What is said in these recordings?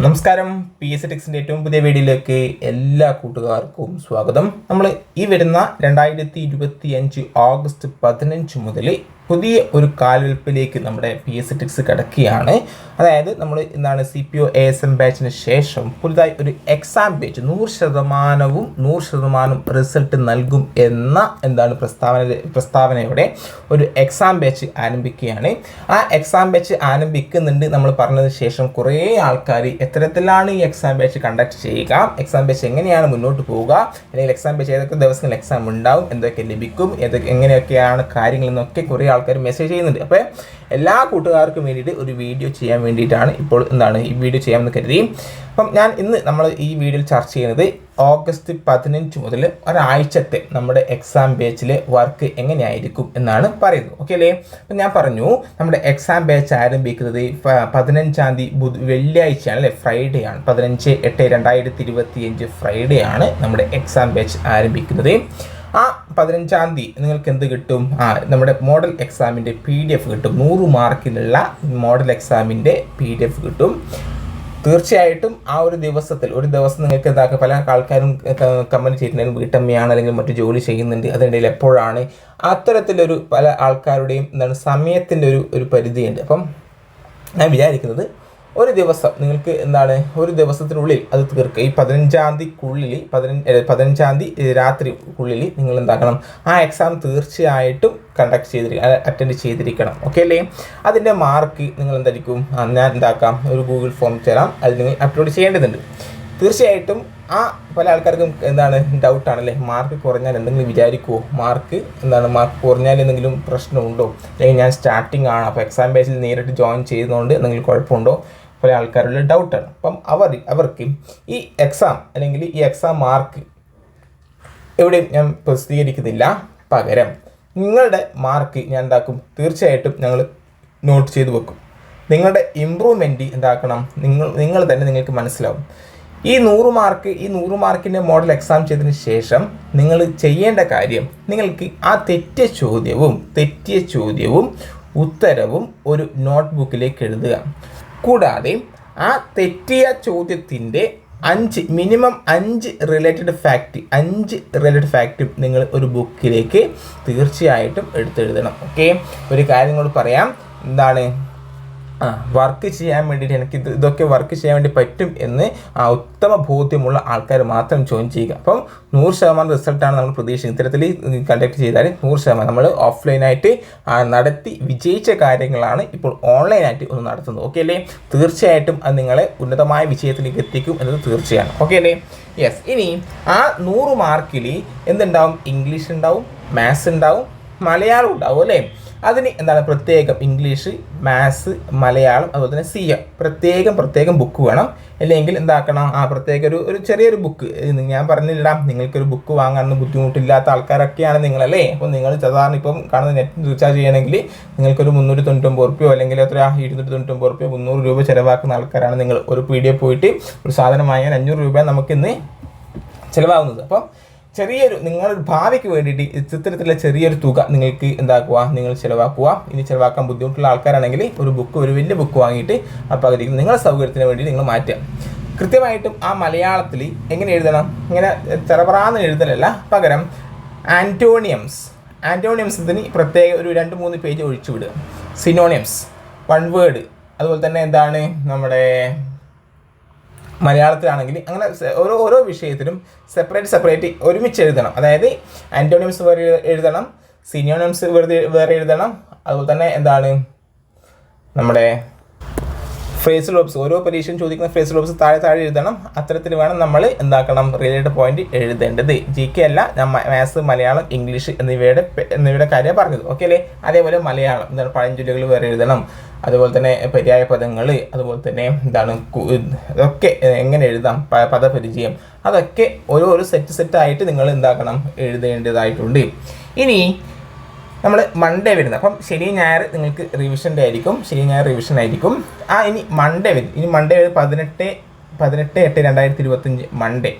നമസ്കാരം. P S ടെക്സിന്റെ ഏറ്റവും പുതിയ വീഡിയോയിലേക്ക് എല്ലാ കൂട്ടുകാർക്കും സ്വാഗതം. നമ്മൾ ഈ വരുന്ന രണ്ടായിരത്തി ഇരുപത്തി അഞ്ച് ഓഗസ്റ്റ് പതിനഞ്ച് മുതൽ പുതിയ ഒരു കാൽവെൽപ്പിലേക്ക് നമ്മുടെ പി എസ് ടിക്സ് കിടക്കുകയാണ്. അതായത് നമ്മൾ എന്താണ് C P O A S M ബാച്ചിന് ശേഷം പുതുതായി ഒരു എക്സാം ബാച്ച് നൂറ് ശതമാനവും നൂറ് ശതമാനം റിസൾട്ട് നൽകും എന്ന എന്താണ് പ്രസ്താവന പ്രസ്താവനയുടെ ഒരു എക്സാം ബാച്ച് ആരംഭിക്കുകയാണ്. ആ എക്സാം ബാച്ച് ആരംഭിക്കുന്നുണ്ട് നമ്മൾ പറഞ്ഞതിന് ശേഷം കുറേ ആൾക്കാർ എത്തരത്തിലാണ് ഈ എക്സാം ബാച്ച് കണ്ടക്ട് ചെയ്യുക എക്സാം ബാച്ച് എങ്ങനെയാണ് മുന്നോട്ട് പോവുക അല്ലെങ്കിൽ എക്സാം ബാച്ച് ഏതൊക്കെ ദിവസങ്ങളിൽ എക്സാം ഉണ്ടാവും എന്തൊക്കെ ലഭിക്കും ഏതൊക്കെ എങ്ങനെയൊക്കെയാണ് കാര്യങ്ങളെന്നൊക്കെ കുറേ മെസ്സേജ് ചെയ്യുന്നുണ്ട്. അപ്പോൾ എല്ലാ കൂട്ടുകാർക്കും വേണ്ടിയിട്ട് ഒരു വീഡിയോ ചെയ്യാൻ വേണ്ടിയിട്ടാണ് ഇപ്പോൾ എന്താണ് ഈ വീഡിയോ ചെയ്യാമെന്ന് കരുതി. അപ്പം ഞാൻ ഇന്ന് നമ്മൾ ഈ വീഡിയോയിൽ ചർച്ച ചെയ്യുന്നത് ഓഗസ്റ്റ് പതിനഞ്ച് മുതൽ ഒരാഴ്ചത്തെ നമ്മുടെ എക്സാം ബാച്ചിലെ വർക്ക് എങ്ങനെയായിരിക്കും എന്നാണ് പറയുന്നത്. ഓക്കെ അല്ലേ? അപ്പം ഞാൻ പറഞ്ഞു നമ്മുടെ എക്സാം ബാച്ച് ആരംഭിക്കുന്നത് പതിനഞ്ചാം തീയതി ബുധ വെള്ളിയാഴ്ചയാണ് അല്ലേ? ഫ്രൈഡേ ആണ്. പതിനഞ്ച് എട്ട് രണ്ടായിരത്തി ഇരുപത്തിയഞ്ച് ഫ്രൈഡേ ആണ് നമ്മുടെ എക്സാം ബാച്ച് ആരംഭിക്കുന്നത്. പതിനഞ്ചാം തീയതി നിങ്ങൾക്ക് എന്ത് കിട്ടും? ആ നമ്മുടെ മോഡൽ എക്സാമിന്റെ പി ഡി എഫ് കിട്ടും. നൂറ് മാർക്കിനുള്ള മോഡൽ എക്സാമിന്റെ പി ഡി എഫ് കിട്ടും. തീർച്ചയായിട്ടും ആ ഒരു ദിവസത്തിൽ ഒരു ദിവസം നിങ്ങൾക്ക് എന്താക്കുക പല ആൾക്കാരും കമന്റ് ചെയ്തിട്ടുണ്ടെങ്കിൽ വീട്ടമ്മയാണ് അല്ലെങ്കിൽ മറ്റു ജോലി ചെയ്യുന്നുണ്ട് അതിനിടയിൽ എപ്പോഴാണ്. അത്തരത്തിലൊരു പല ആൾക്കാരുടെയും എന്താണ് സമയത്തിന്റെ ഒരു ഒരു പരിധിയുണ്ട്. അപ്പം ഞാൻ വിചാരിക്കുന്നത് ഒരു ദിവസം നിങ്ങൾക്ക് എന്താണ്? ഒരു ദിവസത്തിനുള്ളിൽ അത് തീർക്കുക ഈ പതിനഞ്ചാം തീയതിക്കുള്ളിൽ പതിനഞ്ച് പതിനഞ്ചാം തീയതി രാത്രിക്കുള്ളിൽ നിങ്ങൾ എന്താക്കണം? ആ എക്സാം തീർച്ചയായിട്ടും കണ്ടക്ട് ചെയ്തിരിക്കണം അറ്റൻഡ് ചെയ്തിരിക്കണം. ഓക്കെ അല്ലേ? അതിന്റെ മാർക്ക് നിങ്ങൾ എന്തായിരിക്കും? ഞാൻ എന്താക്കാം? ഒരു ഗൂഗിൾ ഫോം തരാം. അത് നിങ്ങൾ അപ്ലോഡ് ചെയ്യേണ്ടതുണ്ട്. തീർച്ചയായിട്ടും ആ പല ആൾക്കാർക്കും എന്താണ്? ഡൗട്ടാണ് അല്ലേ മാർക്ക് കുറഞ്ഞാൽ എന്തെങ്കിലും വിചാരിക്കുമോ മാർക്ക് എന്താണ്? മാർക്ക് കുറഞ്ഞാൽ എന്തെങ്കിലും പ്രശ്നമുണ്ടോ? അല്ലെങ്കിൽ ഞാൻ സ്റ്റാർട്ടിംഗ് ആണ്. അപ്പോൾ എക്സാം ബേസിൽ നേരിട്ട് ജോയിൻ ചെയ്യുന്നതുകൊണ്ട് എന്തെങ്കിലും കുഴപ്പമുണ്ടോ? പല ആൾക്കാരുള്ള ഡൗട്ടാണ് അപ്പം അവർ അവർക്ക് ഈ എക്സാം അല്ലെങ്കിൽ ഈ എക്സാം മാർക്ക് എവിടെയും ഞാൻ പ്രസിദ്ധീകരിക്കുന്നില്ല. പകരം നിങ്ങളുടെ മാർക്ക് ഞാൻ എന്താക്കും? തീർച്ചയായിട്ടും ഞങ്ങൾ നോട്ട് ചെയ്ത് വെക്കും. നിങ്ങളുടെ ഇമ്പ്രൂവ്മെന്റ് എന്താക്കണം? നിങ്ങൾ നിങ്ങൾ തന്നെ നിങ്ങൾക്ക് മനസ്സിലാവും. ഈ നൂറ് മാർക്ക് ഈ നൂറ് മാർക്കിന്റെ മോഡൽ എക്സാം ചെയ്തതിന് ശേഷം നിങ്ങൾ ചെയ്യേണ്ട കാര്യം നിങ്ങൾക്ക് ആ തെറ്റിയ ചോദ്യവും തെറ്റിയ ചോദ്യവും ഉത്തരവും ഒരു നോട്ട്ബുക്കിലേക്ക് എഴുതുക. കൂടാതെ ആ തെറ്റിയ ചോദ്യത്തിന്റെ അഞ്ച് മിനിമം അഞ്ച് റിലേറ്റഡ് ഫാക്റ്റ് അഞ്ച് റിലേറ്റഡ് ഫാക്റ്റും നിങ്ങൾ ഒരു ബുക്കിലേക്ക് തീർച്ചയായിട്ടും എടുത്തെഴുതണം. ഓക്കെ ഒരു കാര്യം കൂടി പറയാം. എന്താണ്? വർക്ക് ചെയ്യാൻ വേണ്ടിയിട്ട് എനിക്ക് ഇത് ഇതൊക്കെ വർക്ക് ചെയ്യാൻ വേണ്ടി പറ്റും എന്ന് ഉത്തമ ബോധ്യമുള്ള ആൾക്കാർ മാത്രം ജോയിൻ ചെയ്യുക. അപ്പം നൂറ് ശതമാനം റിസൾട്ടാണ് നമ്മൾ പ്രതീക്ഷിക്കുന്നത്. ഇത്തരത്തിൽ കണ്ടക്ട് ചെയ്താൽ നൂറ് ശതമാനം നമ്മൾ ഓഫ്ലൈനായിട്ട് നടത്തി വിജയിച്ച കാര്യങ്ങളാണ് ഇപ്പോൾ ഓൺലൈനായിട്ട് ഒന്ന് നടത്തുന്നത്. ഓക്കെ അല്ലേ? തീർച്ചയായിട്ടും അത് നിങ്ങളെ ഉന്നതമായ വിജയത്തിലേക്ക് എത്തിക്കും എന്നത് തീർച്ചയാണ്. ഓക്കെ അല്ലേ? യെസ് ഇനി ആ നൂറ് മാർക്കിൽ എന്തുണ്ടാവും? ഇംഗ്ലീഷ് ഉണ്ടാവും മാത്സ് ഉണ്ടാവും മലയാളം ഉണ്ടാവും അല്ലേ? അതിന് എന്താണ് പ്രത്യേകം ഇംഗ്ലീഷ് മാത്സ് മലയാളം അതുപോലെ തന്നെ സി എം പ്രത്യേകം പ്രത്യേകം ബുക്ക് വേണം. അല്ലെങ്കിൽ എന്താക്കണം? ആ പ്രത്യേക ഒരു ഒരു ചെറിയൊരു ബുക്ക് ഞാൻ പറഞ്ഞില്ല നിങ്ങൾക്കൊരു ബുക്ക് വാങ്ങാനൊന്നും ബുദ്ധിമുട്ടില്ലാത്ത ആൾക്കാരൊക്കെയാണ് നിങ്ങളല്ലേ? അപ്പോൾ നിങ്ങൾ സാധാരണ ഇപ്പം കാണുന്ന നെറ്റ് റീചാർജ് ചെയ്യണമെങ്കിൽ നിങ്ങൾക്കൊരു മുന്നൂറ്റി തൊണ്ണൂറ്റൊമ്പത് റുപ്യോ അല്ലെങ്കിൽ എത്ര? ഇരുന്നൂറ്റി തൊണ്ണൂറ്റൊമ്പത് റുപ്യോ മുന്നൂറ് രൂപ ചിലവാക്കുന്ന ആൾക്കാരാണ് നിങ്ങൾ. ഒരു പി ഡി എഫ് പോയിട്ട് ഒരു സാധനം വാങ്ങിയാൽ അഞ്ഞൂറ് രൂപ നമുക്കിന്ന് ചിലവാകുന്നത്. അപ്പം ചെറിയൊരു നിങ്ങൾ ഭാവിക്ക് വേണ്ടിയിട്ട് ഇത്തരത്തിലുള്ള ചെറിയൊരു തുക നിങ്ങൾക്ക് എന്താക്കുക നിങ്ങൾ ചിലവാക്കുക. ഇനി ചിലവാക്കാൻ ബുദ്ധിമുട്ടുള്ള ആൾക്കാരാണെങ്കിൽ ഒരു ബുക്ക് ഒരു വലിയ ബുക്ക് വാങ്ങിയിട്ട് ആ പകുതി നിങ്ങളുടെ സൗകര്യത്തിന് വേണ്ടി നിങ്ങൾ മാറ്റുക. കൃത്യമായിട്ടും ആ മലയാളത്തിൽ എങ്ങനെ എഴുതണം? ഇങ്ങനെ ചെറപറാന്ന് എഴുതലല്ല പകരം ആന്റോണിയംസ് ആന്റോണിയംസിന് പ്രത്യേക ഒരു രണ്ട് മൂന്ന് പേജ് ഒഴിച്ചു വിടുക. സിനോണിയംസ് വൺ വേർഡ് അതുപോലെ തന്നെ എന്താണ്? നമ്മുടെ മലയാളത്തിലാണെങ്കിൽ അങ്ങനെ ഓരോ ഓരോ വിഷയത്തിലും സെപ്പറേറ്റ് സെപ്പറേറ്റ് ഒരുമിച്ച് എഴുതണം. അതായത് ആന്റോണിയംസ് വേറെ എഴുതണം സിനിയോണിയംസ് വെറുതെ വേറെ എഴുതണം അതുപോലെ തന്നെ എന്താണ് നമ്മുടെ ഫ്രേസ് ലോബ്സ് ഓരോ പരീക്ഷയും ചോദിക്കുന്ന ഫ്രേസ് ലോബ്സ് താഴെ താഴെ എഴുതണം. അത്തരത്തിൽ വേണം നമ്മൾ എന്താക്കണം റിലേറ്റഡ് പോയിന്റ് എഴുതേണ്ടത്. ജി കെ അല്ല ഞാൻ മാത്സ് മലയാളം ഇംഗ്ലീഷ് എന്നിവയുടെ എന്നിവയുടെ കാര്യം പറഞ്ഞത്. ഓക്കെ അല്ലേ? അതേപോലെ മലയാളം എന്താണ് പഴഞ്ചൊല്ലുകൾ വേറെ എഴുതണം. അതുപോലെ തന്നെ പര്യായ പദങ്ങൾ അതുപോലെ തന്നെ എന്താണ് അതൊക്കെ എങ്ങനെ എഴുതാം പദപരിചയം അതൊക്കെ ഓരോരോ സെറ്റ് സെറ്റായിട്ട് നിങ്ങൾ എന്താക്കണം എഴുതേണ്ടതായിട്ടുണ്ട്. ഇനി നമ്മൾ മൺഡേ വരുന്നത്. അപ്പം ശനി ഞായർ നിങ്ങൾക്ക് റിവിഷന്റെ ആയിരിക്കും. ശനി ഞായർ റിവിഷൻ ആയിരിക്കും. ആ ഇനി മൺഡേ വരും. ഇനി മൺഡേ വരും പതിനെട്ട് പതിനെട്ട് എട്ട് രണ്ടായിരത്തി ഇരുപത്തഞ്ച് മൺഡേ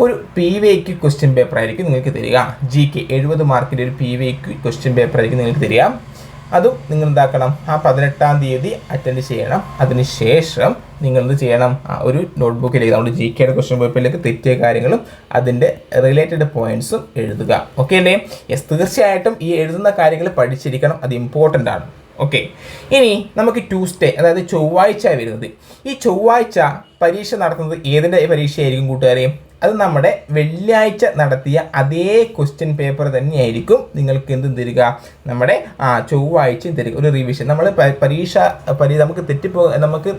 ഒരു പി വിക്ക് ക്വസ്റ്റ്യൻ പേപ്പർ ആയിരിക്കും നിങ്ങൾക്ക് തരിക. ജി കെ എഴുപത് മാർക്കിന്റെ ഒരു പി വിക്ക് ക്വസ്റ്റ്യൻ പേപ്പർ ആയിരിക്കും നിങ്ങൾക്ക് തരിക. അതും നിങ്ങൾ എന്താക്കണം ആ പതിനെട്ടാം തീയതി അറ്റൻഡ് ചെയ്യണം. അതിനുശേഷം നിങ്ങൾ എന്ത് ചെയ്യണം? ഒരു നോട്ട്ബുക്കിലേക്ക് നമ്മുടെ ജി കെയുടെ ക്വസ്റ്റ്യൻ പേപ്പറിലേക്ക് തെറ്റിയ കാര്യങ്ങളും അതിന്റെ റിലേറ്റഡ് പോയിന്റ്സും എഴുതുക. ഓക്കെ അല്ലേ? യെസ് തീർച്ചയായിട്ടും ഈ എഴുതുന്ന കാര്യങ്ങൾ പഠിച്ചിരിക്കണം. അത് ഇമ്പോർട്ടന്റ് ആണ്. ഓക്കെ ഇനി നമുക്ക് ട്യൂസ്ഡേ അതായത് ചൊവ്വാഴ്ച വരുന്നത്. ഈ ചൊവ്വാഴ്ച പരീക്ഷ നടത്തുന്നത് ഏതിന്റെ പരീക്ഷയായിരിക്കും കൂട്ടുകാരെ? അത് നമ്മുടെ വെള്ളിയാഴ്ച നടത്തിയ അതേ ക്വസ്റ്റ്യൻ പേപ്പർ തന്നെയായിരിക്കും നിങ്ങൾക്ക് എന്ത് തരിക? നമ്മുടെ ആ ചൊവ്വാഴ്ച തരിക. ഒരു റിവിഷൻ നമ്മൾ പരീക്ഷ പരി നമുക്ക് തെറ്റിപ്പോ നമുക്ക്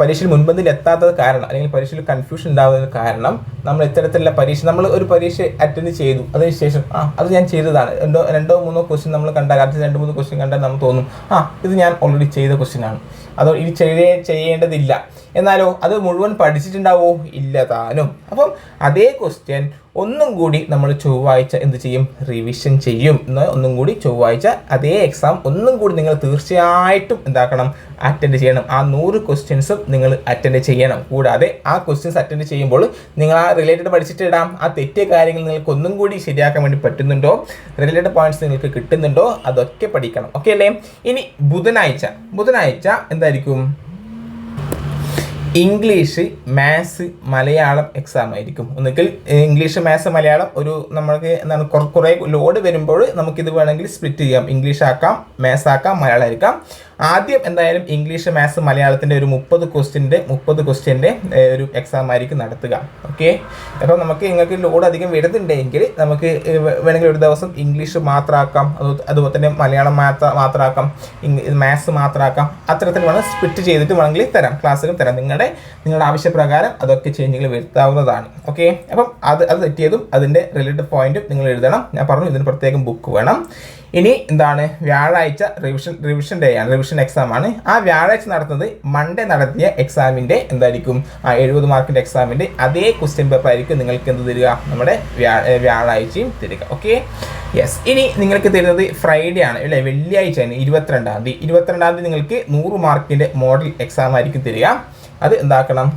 പരീക്ഷയിൽ മുൻപന്തിൽ എത്താത്തത് കാരണം അല്ലെങ്കിൽ പരീക്ഷയിൽ കൺഫ്യൂഷൻ ഉണ്ടാകുന്നത് കാരണം നമ്മൾ ഇത്തരത്തിലുള്ള പരീക്ഷ നമ്മൾ ഒരു പരീക്ഷ അറ്റൻഡ് ചെയ്തു. അതിനുശേഷം ആ അത് ഞാൻ ചെയ്തതാണ്. രണ്ടോ രണ്ടോ മൂന്നോ ക്വസ്റ്റ്യൻ നമ്മൾ കണ്ടാൽ അടുത്ത രണ്ട് മൂന്ന് ക്വസ്റ്റ്യൻ കണ്ടാൽ നമുക്ക് തോന്നും ആ ഇത് ഞാൻ ഓൾറെഡി ചെയ്ത ക്വസ്റ്റ്യൻ ആണ്. അതോ ചെയ്യേ ചെയ്യേണ്ടതില്ല. എന്നാലോ അത് മുഴുവൻ പഠിച്ചിട്ടുണ്ടാവോ? ഇല്ല താനും. അപ്പം അതേ ക്വസ്റ്റ്യൻ ഒന്നും കൂടി നമ്മൾ ചൊവ്വാഴ്ച എന്ത് ചെയ്യും? റിവിഷൻ ചെയ്യും. എന്ന് ഒന്നും കൂടി ചൊവ്വാഴ്ച അതേ എക്സാം ഒന്നും കൂടി നിങ്ങൾ തീർച്ചയായിട്ടും എന്താക്കണം? അറ്റൻഡ് ചെയ്യണം. ആ നൂറ് ക്വസ്റ്റ്യൻസും നിങ്ങൾ അറ്റൻഡ് ചെയ്യണം. കൂടാതെ ആ ക്വസ്റ്റ്യൻസ് അറ്റൻഡ് ചെയ്യുമ്പോൾ നിങ്ങൾ ആ റിലേറ്റഡ് പഠിച്ചിട്ട് ഇടാം. ആ തെറ്റിയ കാര്യങ്ങൾ നിങ്ങൾക്ക് ഒന്നും കൂടി ശരിയാക്കാൻ വേണ്ടി പറ്റുന്നുണ്ടോ? റിലേറ്റഡ് പോയിന്റ്സ് നിങ്ങൾക്ക് കിട്ടുന്നുണ്ടോ? അതൊക്കെ പഠിക്കണം. ഓക്കെ അല്ലേ? ഇനി ബുധനാഴ്ച. ബുധനാഴ്ച എന്തായിരിക്കും? ഇംഗ്ലീഷ് മാത്സ് മലയാളം എക്സാം ആയിരിക്കും. ഒന്നുകിൽ ഇംഗ്ലീഷ് മാത്സ് മലയാളം ഒരു നമ്മൾക്ക് എന്താണ് കുറേ ലോഡ് വരുമ്പോൾ നമുക്കിത് വേണമെങ്കിൽ സ്പ്ലിറ്റ് ചെയ്യാം. ഇംഗ്ലീഷ് ആക്കാം മാത്സ് ആക്കാം മലയാളം ആയിരിക്കാം. ആദ്യം എന്തായാലും ഇംഗ്ലീഷ് മാത്സ് മലയാളത്തിന്റെ ഒരു മുപ്പത് ക്വസ്റ്റ്യന്റെ മുപ്പത് ക്വസ്റ്റ്യന്റെ ഒരു എക്സാം ആയിരിക്കും നടത്തുക. ഓക്കെ? അപ്പോൾ നമുക്ക് നിങ്ങൾക്ക് ലോഡ് അധികം വരുന്നുണ്ടെങ്കിൽ നമുക്ക് വേണമെങ്കിൽ ഒരു ദിവസം ഇംഗ്ലീഷ് മാത്രമാക്കാം അതുപോലെ തന്നെ മലയാളം മാത്ര മാത്രമാക്കാം മാത്സ് മാത്രമാക്കാം അത്തരത്തിൽ വേണം സ്പ്ലിറ്റ് ചെയ്തിട്ട് വേണമെങ്കിൽ തരാം ക്ലാസ്സിലും തരാം. നിങ്ങളുടെ നിങ്ങളുടെ ആവശ്യപ്രകാരം അതൊക്കെ ചേഞ്ചുകൾ വരുത്താവുന്നതാണ്. ഓക്കെ? അപ്പം അത് അത് തെറ്റിയതും അതിന്റെ റിലേറ്റഡ് പോയിന്റും നിങ്ങൾ എഴുതണം. ഞാൻ പറഞ്ഞു ഇതിന് പ്രത്യേകം ബുക്ക് വേണം. ഇനി എന്താണ്? വ്യാഴാഴ്ച റിവിഷൻ റിവിഷൻ ഡേ ആണ് റിവിഷൻ എക്സാം ആണ്. ആ വ്യാഴാഴ്ച നടത്തുന്നത് മൺഡേ നടത്തിയ എക്സാമിന്റെ എന്തായിരിക്കും? ആ എഴുപത് മാർക്കിന്റെ എക്സാമിന്റെ അതേ ക്വസ്റ്റ്യൻ പേപ്പർ ആയിരിക്കും നിങ്ങൾക്ക് എന്ത് തരിക? നമ്മുടെ വ്യാഴാഴ്ചയും തരിക. ഓക്കെ യെസ് ഇനി നിങ്ങൾക്ക് തരുന്നത് ഫ്രൈഡേ ആണ് അല്ലേ? വെള്ളിയാഴ്ച ആണ് ഇരുപത്തിരണ്ടാം തീയതി. ഇരുപത്തിരണ്ടാം തീയതി നിങ്ങൾക്ക് നൂറ് മാർക്കിന്റെ മോഡൽ എക്സാം ആയിരിക്കും തരിക. അത് എന്താക്കണം?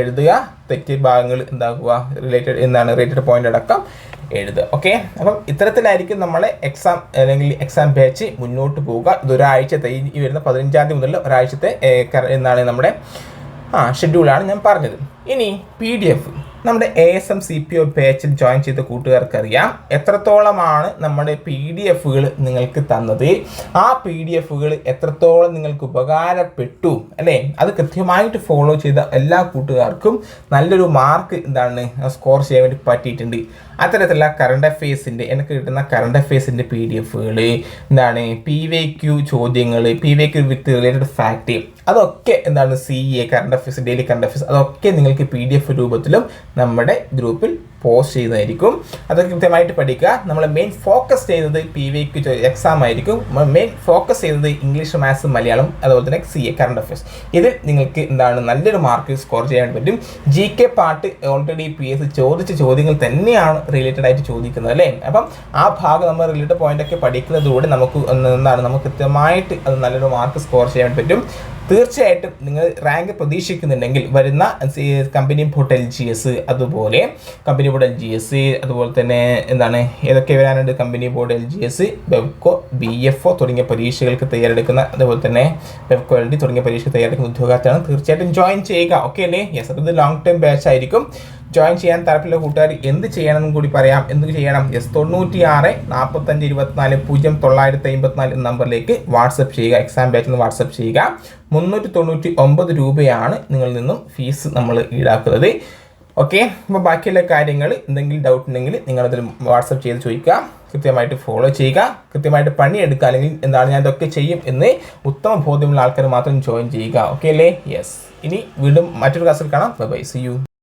എഴുതുക തെറ്റ് ഭാഗങ്ങൾ എന്താക്കുക? റിലേറ്റഡ് എന്താണ്? റിലേറ്റഡ് പോയിന്റ് അടക്കം എഴുതുക. ഓക്കെ അപ്പം ഇത്തരത്തിലായിരിക്കും നമ്മളെ എക്സാം അല്ലെങ്കിൽ എക്സാം ബാച്ച് മുന്നോട്ട് പോവുക. ഇതൊരാഴ്ചത്തെ ഈ വരുന്ന പതിനഞ്ചാം തീയതി മുതൽ ഒരാഴ്ചത്തെ എന്നാണ് നമ്മുടെ ആ ഷെഡ്യൂളാണ് ഞാൻ പറഞ്ഞത്. ഇനി പി ഡി എഫ് നമ്മുടെ A S M C P O പേച്ചിൽ join ചെയ്ത കൂട്ടുകാർക്കറിയാം. എത്രത്തോളമാണ് നമ്മുടെ പി ഡി എഫുകൾ നിങ്ങൾക്ക് തന്നത്? ആ പി ഡി എഫുകൾ എത്രത്തോളം നിങ്ങൾക്ക് ഉപകാരപ്പെട്ടു? അല്ലേ? അത് കൃത്യമായിട്ട് ഫോളോ ചെയ്ത എല്ലാ കൂട്ടുകാർക്കും നല്ലൊരു മാർക്ക് എന്താണ് സ്കോർ ചെയ്യാൻ വേണ്ടി പറ്റിയിട്ടുണ്ട്. അത്തരത്തിലുള്ള കറണ്ട് അഫെയർസിന്റെ എനിക്ക് കിട്ടുന്ന കറണ്ട് അഫെയർസിന്റെ പി ഡി എഫുകൾ എന്താണ് പി വൈ ക്യു ചോദ്യങ്ങൾ P Y Q with related fact അതൊക്കെ എന്താണ് C A current affairs daily current affairs അതൊക്കെ നിങ്ങൾക്ക് പി ഡി എഫ് രൂപത്തിലും നമ്മുടെ ഗ്രൂപ്പിൽ പോസ്റ്റ് ചെയ്യുന്നതായിരിക്കും. അത് കൃത്യമായിട്ട് പഠിക്കുക. നമ്മൾ മെയിൻ ഫോക്കസ് ചെയ്യുന്നത് പി വി ക്യു എക്സാം ആയിരിക്കും. മെയിൻ ഫോക്കസ് ചെയ്യുന്നത് ഇംഗ്ലീഷ് മാത്സ് മലയാളം അതുപോലെ തന്നെ സി എ കറണ്ട് അഫയേഴ്സ് ഇത് നിങ്ങൾക്ക് എന്താണ് നല്ലൊരു മാർക്ക് സ്കോർ ചെയ്യാൻ പറ്റും. G K part already P S ചോദിച്ച ചോദ്യങ്ങൾ തന്നെയാണ് റിലേറ്റഡ് ആയിട്ട് ചോദിക്കുന്നത് അല്ലേ? അപ്പം ആ ഭാഗം നമ്മൾ റിലേറ്റഡ് പോയിന്റ് ഒക്കെ പഠിക്കുന്നതിലൂടെ നമുക്ക് എന്താണ് നമുക്ക് കൃത്യമായിട്ട് അത് നല്ലൊരു മാർക്ക് സ്കോർ ചെയ്യാൻ പറ്റും. തീർച്ചയായിട്ടും നിങ്ങൾ റാങ്ക് പ്രതീക്ഷിക്കുന്നുണ്ടെങ്കിൽ വരുന്ന കമ്പനി എൽ ജി എസ് അതുപോലെ കമ്പനി എൽ ജി എസ് അതുപോലെ തന്നെ എന്താണ് ഏതൊക്കെ വരാനുണ്ട് company L G S Bevco B F O തുടങ്ങിയ പരീക്ഷകൾക്ക് തയ്യാറെടുക്കുന്ന അതുപോലെ തന്നെ ബെവ്കോ എൽ ഡി തുടങ്ങിയ പരീക്ഷ തയ്യാറെടുക്കുന്ന ഉദ്യോഗാർത്ഥിയാണ് തീർച്ചയായിട്ടും ജോയിൻ ചെയ്യുക. ഓക്കെ അല്ലേ? യെസ് അത് ലോങ് ടേം ബാച്ച് ആയിരിക്കും. ജോയിൻ ചെയ്യാൻ താല്പര്യമുള്ള കൂട്ടുകാർ എന്ത് ചെയ്യണമെന്നും കൂടി പറയാം. എന്ത് ചെയ്യണം? എസ് തൊണ്ണൂറ്റി ആറ് നാൽപ്പത്തഞ്ച് ഇരുപത്തിനാല് പൂജ്യം തൊള്ളായിരത്തി അമ്പത്തിനാല് എന്ന നമ്പറിലേക്ക് വാട്സപ്പ് ചെയ്യുക. എക്സാം ബാച്ചിൽ നിന്ന് വാട്സപ്പ് ചെയ്യുക. മുന്നൂറ്റി തൊണ്ണൂറ്റി ഒമ്പത് രൂപയാണ് നിങ്ങളിൽ നിന്നും ഫീസ് നമ്മൾ ഈടാക്കുന്നത്. ഓക്കെ അപ്പോൾ ബാക്കിയുള്ള കാര്യങ്ങൾ എന്തെങ്കിലും ഡൗട്ട് ഉണ്ടെങ്കിൽ നിങ്ങളതിൽ വാട്സപ്പ് ചെയ്ത് ചോദിക്കുക. കൃത്യമായിട്ട് ഫോളോ ചെയ്യുക. കൃത്യമായിട്ട് പണിയെടുക്കുക. അല്ലെങ്കിൽ എന്താണ് ഞാൻ ഇതൊക്കെ ചെയ്യും എന്ന് ഉത്തമ ബോധ്യമുള്ള ആൾക്കാർ മാത്രം ജോയിൻ ചെയ്യുക. ഓക്കെ അല്ലേ? യെസ് ഇനി വീണ്ടും മറ്റൊരു ക്ലാസ്സിൽ കാണാം. By C U